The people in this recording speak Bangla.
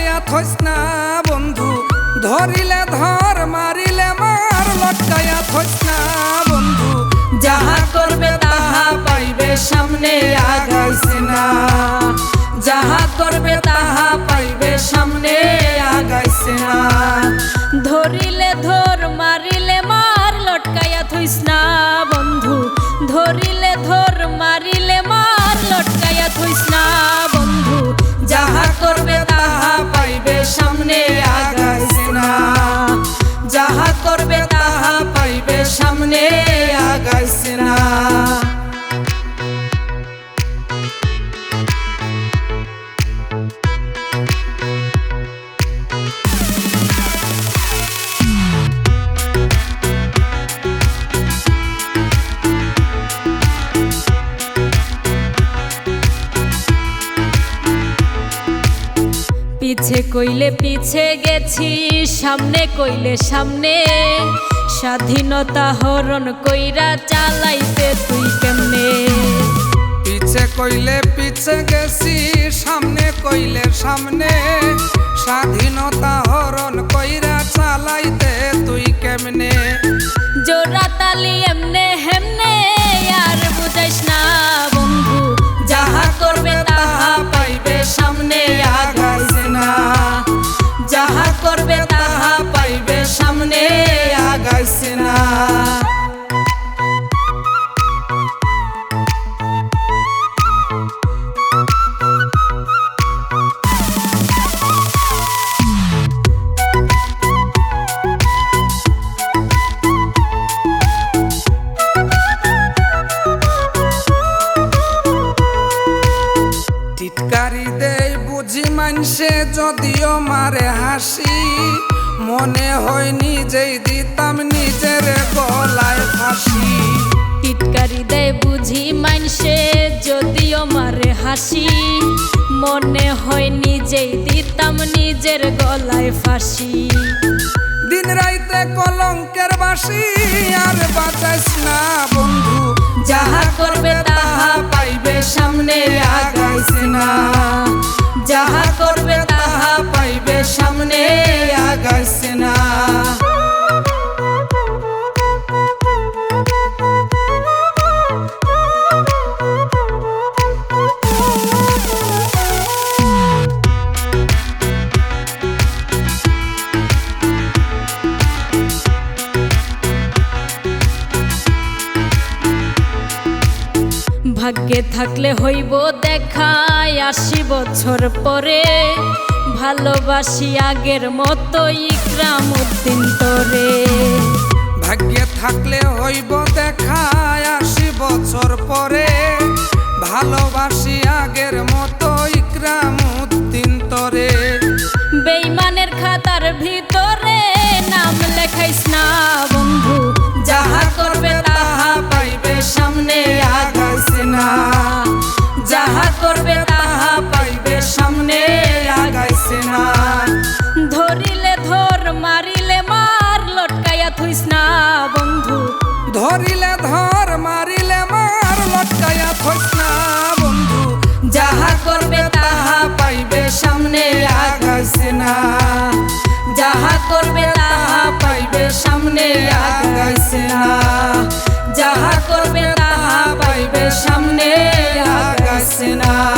থইস না, বন্ধু। ধরিলে ধর, মারিলে মার, লটকায়া থইস না, বন্ধু। যাহা করবে তাহা পাইবে, সামনে আগাইছে না। যাহা করবে তাহা পাইবে, সামনে আগাইছে না। ধরিলে ধর, মারিলে মার লটকাইয়া থইস না, বন্ধু। ধরিলে ধর, মারিলে মার লটকাইয়া থইস সামনে আগাইছে না। পিছে কইলে পিছে গেছি সামনে কইলে সামনে। স্বাধীনতা হরণ কইরা চালাইতে তুই কেমনে? পিছে কইলে পিছে গেছি সামনে কইলে সামনে। স্বাধীনতা হরণ কইরা চালাইতে তুই কেমনে? জোড়া তালি এমনে টিটকারি দেই বুঝি মানসে যদিও মারে হাসি মনে হয় নিজেই দিতাম টিটকারি দেয় বুঝি মানসে যদিও মারে হাসি, মনে হয় নিজেই দিতাম নিজের গলায় ফাঁসি। দিন রাইতে কলঙ্কের বাসি আর বাঁচাইস না বন্ধু, যাহা করবে তাহা পাইবে, সামনে আগাইছে না। যাহা করবে তাহা পাইবে, সামনে ভাগ্যে থাকলে হইব দেখায় আশি বছর পরে। ভালোবাসি আগের মতো ইকরাম উদ্দিন তোরে। ভাগ্যে থাকলে হইব দেখায় আশি বছর পরে। ভালোবাসি আগের মতো ইকরাম করবে তাহা পাইবে সামনে আগাইছে না। ধরিলে ধর মারিলে মার লটকাইয়া থইস না বন্ধু। ধরিলে ধর মারিলে মার লটকায়া থইস না বন্ধু। যাহা করবে তাহা পাইবে সামনে আগাইছে না। যাহা করবে তাহা পাইবে সামনে আগাইছে না। যাহা করবে তাহা পাইবে সামনে আগাইছে না